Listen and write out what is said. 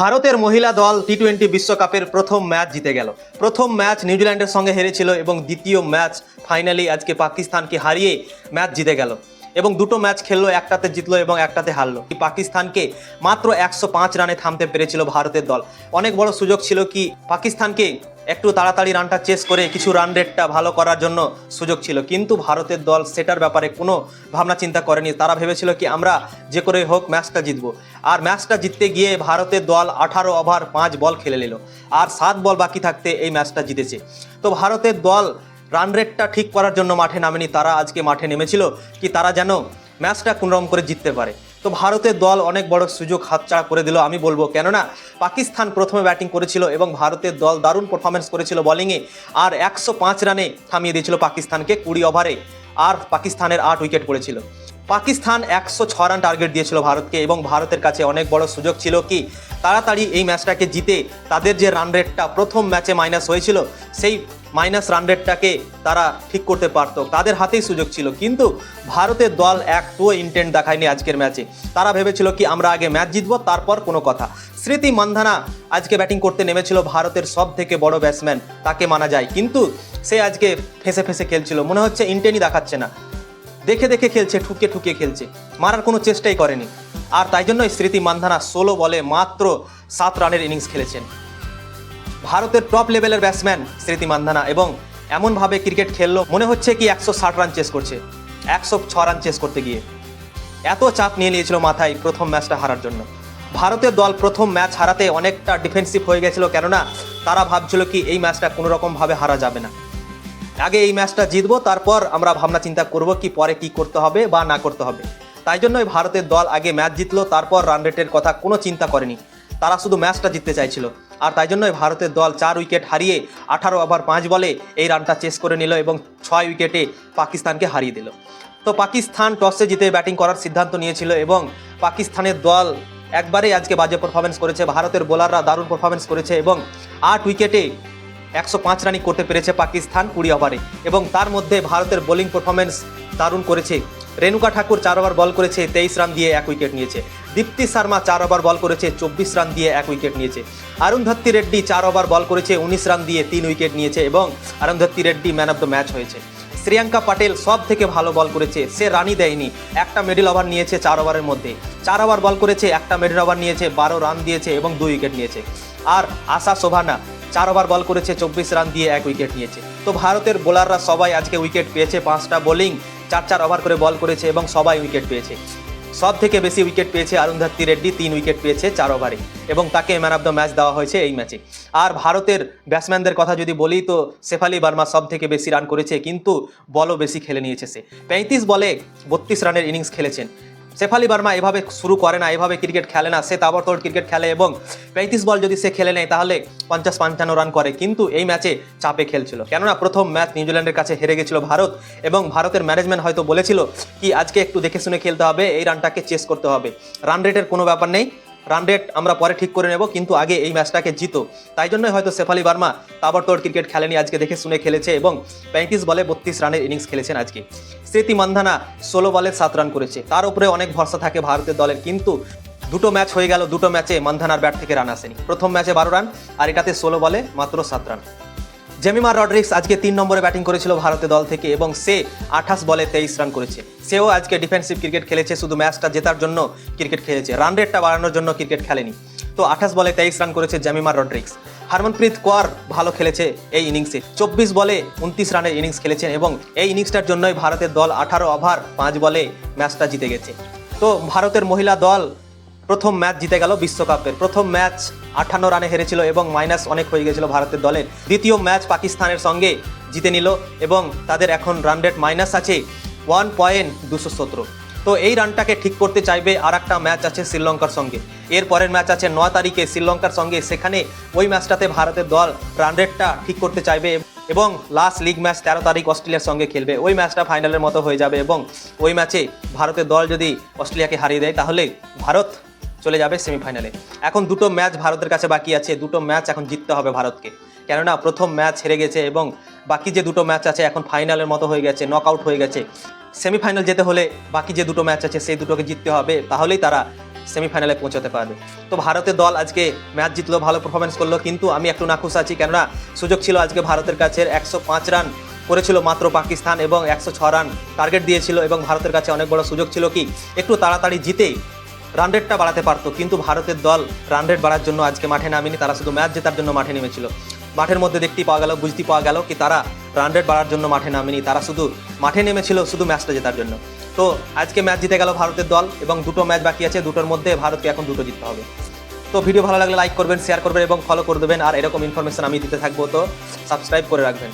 ভারতের মহিলা দল টি টোয়েন্টি বিশ্বকাপের প্রথম ম্যাচ জিতে গেল। প্রথম ম্যাচ নিউজিল্যান্ডের সঙ্গে হেরেছিল এবং দ্বিতীয় ম্যাচ ফাইনালি আজকে পাকিস্তানকে হারিয়ে ম্যাচ জিতে গেল। এবং দুটো ম্যাচ খেললো, একটাতে জিতলো এবং একটাতে হারলো। পাকিস্তানকে মাত্র একশো পাঁচ রানে থামতে পেরেছিল ভারতের দল। অনেক বড় সুযোগ ছিল কি, পাকিস্তানকে একটু তাড়াতাড়ি রানটা চেস করে কিছু রান রেটটা ভালো করার জন্য সুযোগ ছিল। কিন্তু ভারতের দল সেটার ব্যাপারে কোনো ভাবনা চিন্তা করেনি। তারা ভেবেছিল কি, আমরা যে করে হোক ম্যাচটা জিতবো। আর ম্যাচটা জিততে গিয়ে ভারতের দল আঠারো ওভার পাঁচ বল খেলে নিল। আর সাত বল বাকি থাকতে এই ম্যাচটা জিতেছে। তো ভারতের দল রান রেটটা ঠিক করার জন্য মাঠে নামেনি, তারা আজকে মাঠে নেমেছিল, কি তারা যেন ম্যাচটা কোনোরকম করে জিততে পারে। তো ভারতের দল অনেক বড় সুযোগ হাতছাড়া করে দিল, আমি বলব, কেননা পাকিস্তান প্রথমে ব্যাটিং করেছিল এবং ভারতের দল দারুণ পারফরমেন্স করেছিল বলিংয়ে আর একশো পাঁচ রানে থামিয়ে দিয়েছিল পাকিস্তানকে কুড়ি ওভারে আর পাকিস্তানের আট উইকেট পড়েছিল। পাকিস্তান একশো ছ রান টার্গেট দিয়েছিল ভারতকে এবং ভারতের কাছে অনেক বড় সুযোগ ছিল কি? তাড়াতাড়ি এই ম্যাচটাকে জিতে তাদের যে রান রেটটা প্রথম ম্যাচে মাইনাস হয়েছিল, সেই মাইনাস রান রেটটাকে তারা ঠিক করতে পারতো। তাদের হাতেই সুযোগ ছিল। কিন্তু ভারতের দল একটুও ইন্টেন্ট দেখায়নি আজকের ম্যাচে তারা ভেবেছিল কি, আমরা আগে ম্যাচ জিতবো, তারপর কোনো কথা। স্মৃতি মান্ধানা আজকে ব্যাটিং করতে নেমেছিল ভারতের সব থেকে বড় ব্যাটসম্যান তাকে মানা যায়। কিন্তু সে আজকে ফেসে ফেসে খেলছিল। মনে হচ্ছে ইন্টেনই দেখাচ্ছে না। দেখে দেখে খেলছে, ঠুকে ঠুকে খেলছে। মারার কোনো চেষ্টাই করেনি। আর তাই জন্যই স্মৃতি মান্ধানা ষোলো বলে মাত্র সাত রানের ইনিংস খেলেছেন। ভারতের টপ লেভেলের ব্যাটসম্যান স্মৃতি মান্ধানা এবং এমনভাবে ক্রিকেট খেললো, মনে হচ্ছে কি একশো ষাট রান চেস করছে, একশো ছ রান চেস করতে গিয়ে। এত চাপ নিয়ে নিয়েছিল মাথায় প্রথম ম্যাচটা হারার জন্য। ভারতের দল প্রথম ম্যাচ হারাতে অনেকটা ডিফেন্সিভ হয়ে গেছিল, কেননা তারা ভাবছিল কি এই ম্যাচটা কোনো রকমভাবে হারা যাবে না। আগে এই ম্যাচটা জিতবো, তারপর আমরা ভাবনা চিন্তা করব কি পরে কি করতে হবে বা না করতে হবে। তাই জন্যই ভারতের দল আগে ম্যাচ জিতলো, তারপর রান রেটের কথা কোনো চিন্তা করেনি। তারা শুধু ম্যাচটা জিততে চাইছিল। আর তাই জন্যই ভারতের দল চার উইকেট হারিয়ে আঠারো ওভার পাঁচ বলে এই রানটা চেস করে নিল এবং ছয় উইকেটে পাকিস্তানকে হারিয়ে দিল। তো পাকিস্তান টসে জিতে ব্যাটিং করার সিদ্ধান্ত নিয়েছিল এবং পাকিস্তানের দল একবারেই আজকে বাজে পারফরমেন্স করেছে। ভারতের বোলাররা দারুণ পারফরমেন্স করেছে এবং আট উইকেটে একশো পাঁচ রানই করতে পেরেছে পাকিস্তান কুড়ি ওভারে এবং তার মধ্যে ভারতের বোলিং পারফরমেন্স দারুণ করেছে। রেণুকা ঠাকুর চার ওভার বল করেছে, তেইশ রান দিয়ে এক উইকেট নিয়েছে। দীপ্তি শর্মা চার ওভার বল করেছে, চব্বিশ রান দিয়ে এক উইকেট নিয়েছে। অরুণধত্তি রেড্ডি চার ওভার বল করেছে, উনিশ রান দিয়ে তিন উইকেট নিয়েছে এবং Arundhati Reddy man of the match হয়েছে। শ্রিয়াঙ্কা পাটেল সব থেকে ভালো বল করেছে, সে রানই দেয়নি, একটা মিডল ওভার নিয়েছে চার ওভারের মধ্যে। চার ওভার বল করেছে, একটা মিডল ওভার নিয়েছে, বারো রান দিয়েছে এবং দুই উইকেট নিয়েছে। আর আশা শোভানা চার ওভার বল করেছে, চব্বিশ রান দিয়ে এক উইকেট নিয়েছে। তো ভারতের বোলাররা সবাই আজকে উইকেট পেয়েছে পাঁচটা বোলিং চার চার ওভার করে বল করেছে এবং সবাই উইকেট পেয়েছে। সব থেকে বেশি উইকেট পেয়েছে অরুণধত্তি রেড্ডি, তিন উইকেট পেয়েছে চার ওভারে। এবং তাকে ম্যান অফ দ্য ম্যাচ দেওয়া হয়েছে এই ম্যাচে আর ভারতের ব্যাটসম্যানদের কথা যদি বলি, তো শেফালি বার্মা সব থেকে বেশি রান করেছে, কিন্তু বলও বেশি খেলে নিয়েছে সে। পঁয়ত্রিশ বলে বত্রিশ রানের ইনিংস খেলেছেন। শেফালি বার্মা এভাবে শুরু করে না, এভাবে ক্রিকেট খেলে না, সে তাবড়তোড় ক্রিকেট খেলে এবং পঁয়ত্রিশ বল যদি সে খেলে নেয়, তাহলে পঞ্চাশ পঞ্চান্ন রান করে। কিন্তু এই ম্যাচে চাপে খেলছিল। কেননা প্রথম ম্যাচ নিউজিল্যান্ডের কাছে হেরে গেছিল ভারত এবং ভারতের ম্যানেজমেন্ট হয়তো বলেছিল কি, আজকে একটু দেখে শুনে খেলতে হবে, এই রানটাকে চেস করতে হবে। রান রেটের কোনো ব্যাপার নেই। রান রেট আমরা পরে ঠিক করে নেব, কিন্তু আগে এই ম্যাচটাকে জিতো। তাই জন্যই হয়তো শেফালি বার্মা তাবড়তোড় ক্রিকেট খেলেনি আজকে দেখে শুনে খেলেছে এবং পঁয়ত্রিশ বলে বত্রিশ রানের ইনিংস খেলেছেন আজকে। স্মৃতি মান্ধানা ষোলো বলে সাত রান করেছে। তার উপরে অনেক ভরসা থাকে ভারতের দলের, কিন্তু দুটো ম্যাচ হয়ে গেল, দুটো ম্যাচে মান্ধানার ব্যাট থেকে রান আসেনি। প্রথম ম্যাচে বারো রান, আর এটাতে ষোলো বলে মাত্র সাত রান। জেমিমা রডরিক্স আজকে তিন নম্বরে ব্যাটিং করেছিল ভারতের দল থেকে এবং সে আঠাশ বলে তেইশ রান করেছে। সেও আজকে ডিফেন্সিভ ক্রিকেট খেলেছে, শুধু ম্যাচটা জেতার জন্য ক্রিকেট খেলেছে। রান রেটটা বাড়ানোর জন্য ক্রিকেট খেলেনি। তো আঠাশ বলে তেইশ রান করেছে জেমিমা রডরিক্স হারমনপ্রীত কৌর ভালো খেলেছে এই ইনিংসে। চব্বিশ বলে উনত্রিশ রানের ইনিংস খেলেছেন এবং এই ইনিংসটার জন্যই ভারতের দল আঠারো ওভার পাঁচ বলে ম্যাচটা জিতে গেছে। তো ভারতের মহিলা দল প্রথম ম্যাচ জিতে গেল বিশ্বকাপের। প্রথম ম্যাচ আটান্ন রানে হেরেছিল এবং মাইনাস অনেক হয়ে গেছিল ভারতের দলের দ্বিতীয় ম্যাচ পাকিস্তানের সঙ্গে জিতে নিল এবং তাদের এখন রান রেট মাইনাস আছে ওয়ান পয়েন্ট দুশো সতেরো। তো এই রানটাকে ঠিক করতে চাইবে আর একটা ম্যাচ আছে শ্রীলঙ্কার সঙ্গে। এর পরের ম্যাচ আছে ন তারিখে শ্রীলঙ্কার সঙ্গে। সেখানে ওই ম্যাচটাতে ভারতের দল রান রেটটা ঠিক করতে চাইবে এবং লাস্ট লিগ ম্যাচ তেরো তারিখ অস্ট্রেলিয়ার সঙ্গে খেলবে। ওই ম্যাচটা ফাইনালের মতো হয়ে যাবে এবং ওই ম্যাচে ভারতের দল যদি অস্ট্রেলিয়াকে হারিয়ে দেয়, তাহলে ভারত চলে যাবে সেমিফাইনালে এখন দুটো ম্যাচ ভারতের কাছে বাকি আছে, দুটো ম্যাচ এখন জিততে হবে ভারতকে। কেননা প্রথম ম্যাচ হেরে গেছে এবং বাকি যে দুটো ম্যাচ আছে এখন ফাইনালের মতো হয়ে গেছে নক আউট হয়ে গেছে। সেমিফাইনাল যেতে হলে বাকি যে দুটো ম্যাচ আছে সেই দুটোকে জিততে হবে, তাহলেই তারা সেমিফাইনালে পৌঁছাতে পারবে। তো ভারতের দল আজকে ম্যাচ জিতলো, ভালো পারফরমেন্স করল, কিন্তু আমি একটু নাখুশ আছি, কেননা সুযোগ ছিল আজকে ভারতের কাছে একশো পাঁচ রান করেছিল মাত্র পাকিস্তান এবং একশো ছ রান টার্গেট দিয়েছিল এবং ভারতের কাছে অনেক বড় সুযোগ ছিল কি, একটু তাড়াতাড়ি জিতেই রান রেটটা বাড়াতে পারতো, কিন্তু ভারতের দল রান রেট বাড়ার জন্য আজকে মাঠে নামেনি, তারা শুধু ম্যাচ জেতার জন্য মাঠে নেমেছিল। মাঠের মধ্যে দেখতেই পাওয়া গেল বুঝতে পাওয়া গেল কি তারা রান রেট বাড়ার জন্য মাঠে নামেনি, তারা শুধু মাঠে নেমেছিল, শুধু ম্যাচটা জেতার জন্য। তো আজকে ম্যাচ জিতে গেল ভারতের দল এবং দুটো ম্যাচ বাকি আছে, দুটোর মধ্যে ভারতকে এখন দুটো জিততে হবে। তো ভিডিও ভালো লাগলে লাইক করবেন শেয়ার করবেন এবং ফলো করে দেবেন, আর এরকম ইনফরমেশন আমি দিতে থাকব, তো সাবস্ক্রাইব করে রাখবেন।